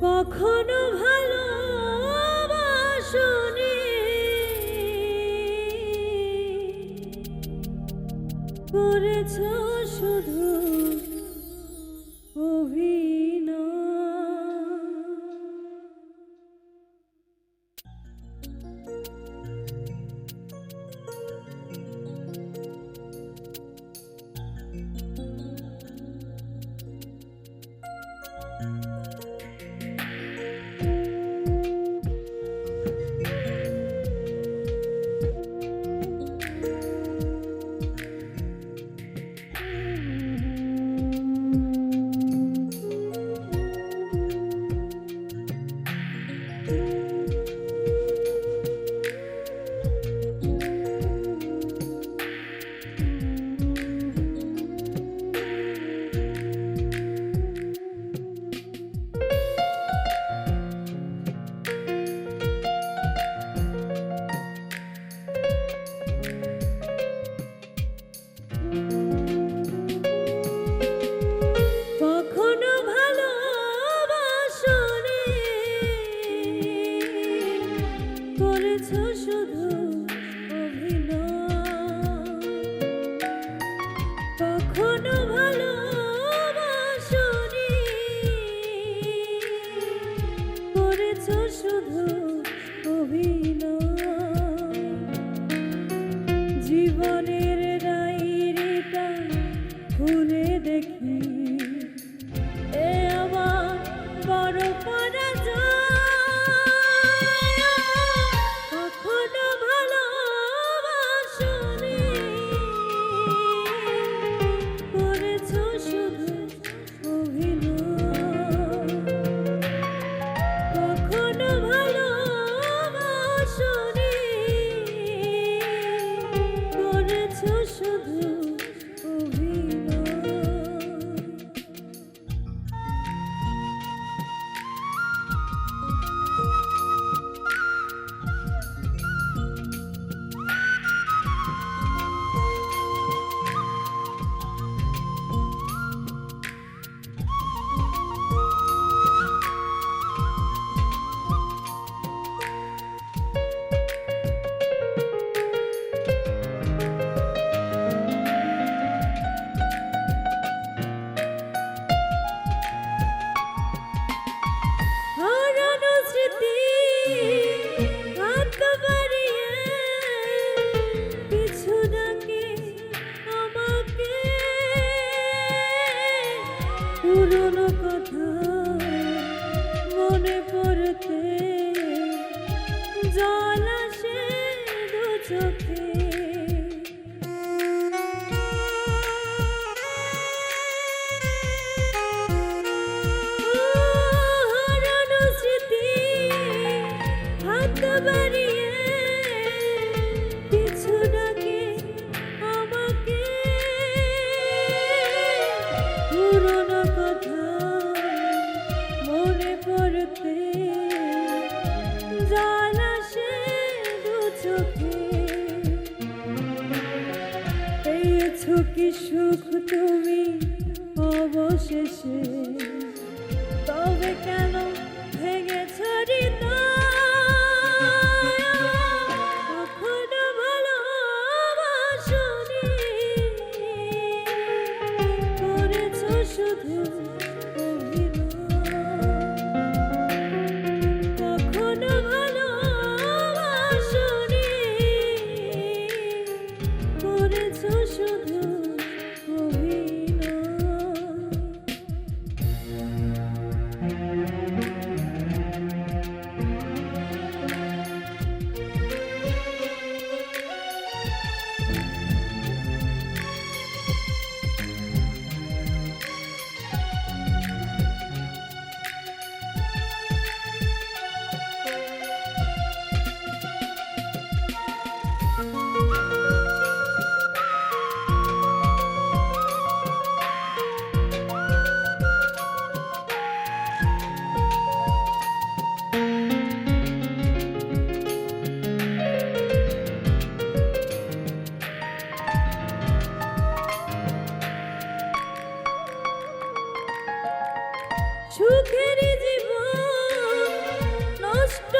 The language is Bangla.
কখনো ভালো বাসনে করেছ We know. should be. জল আসে হাত বাড়িয়ে পিছু আমাকে। পুরো পেয়েছ কি সুখ তুমি অবশেষে? তবে কেন ভেঙে হৃদয়? সুখের জীবন নষ্ট